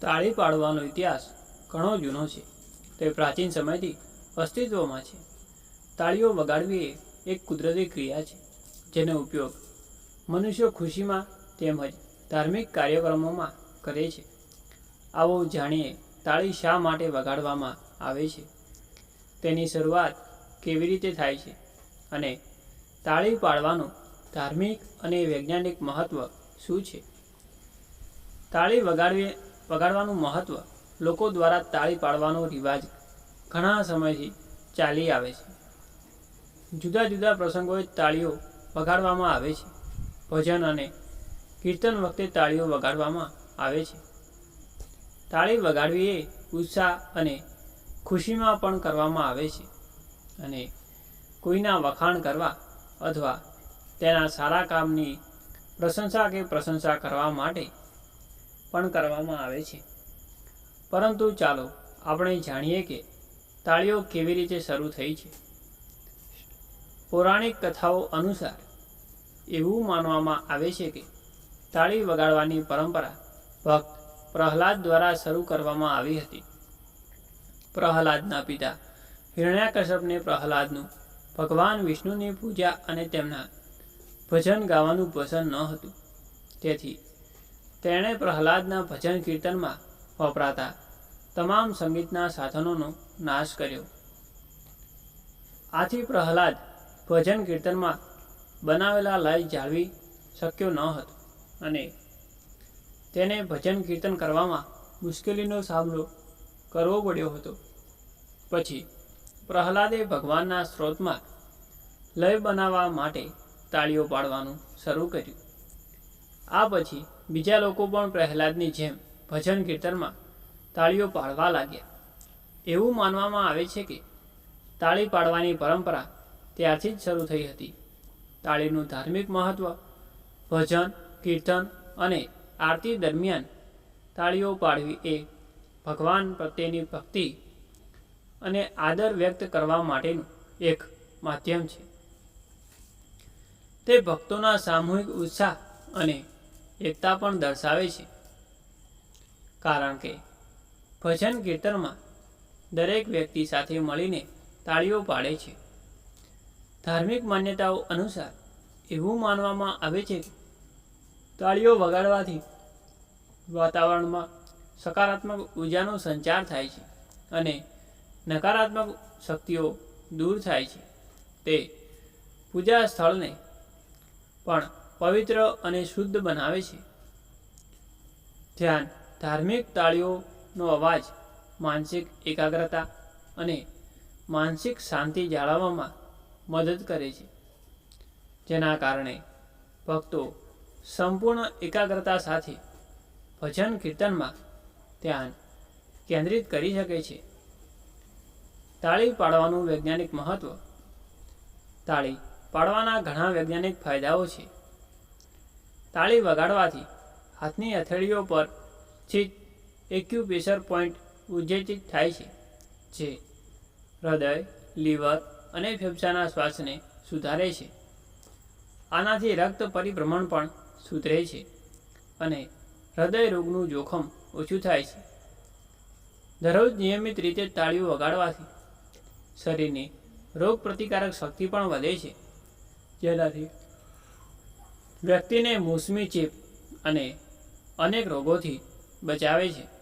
તાળી પાડવાનો ઇતિહાસ ઘણો જૂનો છે. તે પ્રાચીન સમયથી અસ્તિત્વમાં છે. તાળીઓ વગાડવી એ એક કુદરતી ક્રિયા છે, જેનો ઉપયોગ મનુષ્યો ખુશીમાં તેમજ ધાર્મિક કાર્યક્રમોમાં કરે છે. આવો જાણીએ તાળી શા માટે વગાડવામાં આવે છે? તેની શરૂઆત કેવી રીતે થાય છે અને તાળી પાડવાનું ધાર્મિક અને વૈજ્ઞાનિક મહત્ત્વ શું છે? તાળી વગાડવી વગાડવાનું મહત્ત્વ લોકો દ્વારા તાળી પાડવાનો રિવાજ ઘણા સમયથી ચાલી આવે છે. જુદા જુદા પ્રસંગોએ તાળીઓ વગાડવામાં આવે છે. ભજન અને કીર્તન વખતે તાળીઓ વગાડવામાં આવે છે. તાળી વગાડવી એ ઉત્સાહ અને ખુશીમાં પણ કરવામાં આવે છે અને કોઈના વખાણ કરવા અથવા તેના સારા કામની પ્રશંસા કે પ્રશંસા કરવા માટે પણ કરવામાં આવે છે. પરંતુ ચાલો, આપણે જાણીએ કે તાળીઓ કેવી રીતે શરૂ થઈ છે. પૌરાણિક કથાઓ અનુસાર, એવું માનવામાં આવે છે કે તાળી વગાડવાની પરંપરા ભક્ત પ્રહલાદ દ્વારા શરૂ કરવામાં આવી હતી. પ્રહલાદના પિતા હિરણ્યાકશ્યપને પ્રહલાદનું ભગવાન વિષ્ણુની પૂજા અને તેમના ભજન ગાવાનું પસંદ ન હતું. તેથી તેણે પ્રહલાદના ભજન કીર્તનમાં વપરાતા તમામ સંગીતના સાધનોનો નાશ કર્યો. આથી પ્રહલાદ ભજન કીર્તનમાં બનાવેલા લય જાળવી શક્યો ન હતો અને તેને ભજન કીર્તન કરવામાં મુશ્કેલીનો સામનો કરવો પડ્યો હતો. પછી પ્રહલાદે ભગવાનના સ્ત્રોતમાં લય બનાવવા માટે તાળીઓ પાડવાનું શરૂ કર્યું. આ પછી બીજા લોકો પણ પ્રહલાદની જેમ ભજન કીર્તનમાં તાળીઓ પાડવા લાગ્યા. એવું માનવામાં આવે છે કે તાળી પાડવાની પરંપરા ત્યારથી જ શરૂ થઈ હતી. તાળીનું ધાર્મિક મહત્ત્વ ભજન, કીર્તન અને આરતી દરમિયાન તાળીઓ પાડવી એ ભગવાન પ્રત્યેની ભક્તિ અને આદર વ્યક્ત કરવા માટેનું એક માધ્યમ છે. તે ભક્તોના સામૂહિક ઉત્સાહ અને એકતા પણ દર્શાવે છે. કારણ કે ભજન કીર્તનમાં દરેક વ્યક્તિ સાથે મળીને તાળીઓ પાડે છે. ધાર્મિક માન્યતાઓ અનુસાર એવું માનવામાં આવે છે કે તાળીઓ વગાડવાથી વાતાવરણમાં સકારાત્મક ઉર્જાનો સંચાર થાય છે અને નકારાત્મક શક્તિઓ દૂર થાય છે. તે પૂજા સ્થળને પણ પવિત્ર અને શુદ્ધ બનાવે છે. ધ્યાન, ધાર્મિક તાળીઓનો અવાજ, માનસિક એકાગ્રતા અને માનસિક શાંતિ જાળવવામાં મદદ કરે છે. જેના કારણે ભક્તો સંપૂર્ણ એકાગ્રતા સાથે ભજન કીર્તનમાં ધ્યાન કેન્દ્રિત કરી શકે છે. તાળી પાડવાનું વૈજ્ઞાનિક મહત્ત્વ તાળી પાડવાના ઘણા વૈજ્ઞાનિક ફાયદાઓ છે. તાળી વગાડવાથી હાથની હથેળીઓ પર સ્થિત એક્યુપ્રેશર પોઈન્ટ ઉજ્જેજિત થાય છે, જે હૃદય, લીવર અને ફેફસાના શ્વાસને સુધારે છે. આનાથી રક્ત પરિભ્રમણ પણ સુધરે છે અને હૃદય રોગનું જોખમ ઓછું થાય છે. દરરોજ નિયમિત રીતે તાળીઓ વગાડવાથી શરીરની રોગ પ્રતિકારક શક્તિ પણ વધે છે. જેનાથી વ્યક્તિને મોસમી ચેપ અને અનેક રોગોથી બચાવે છે.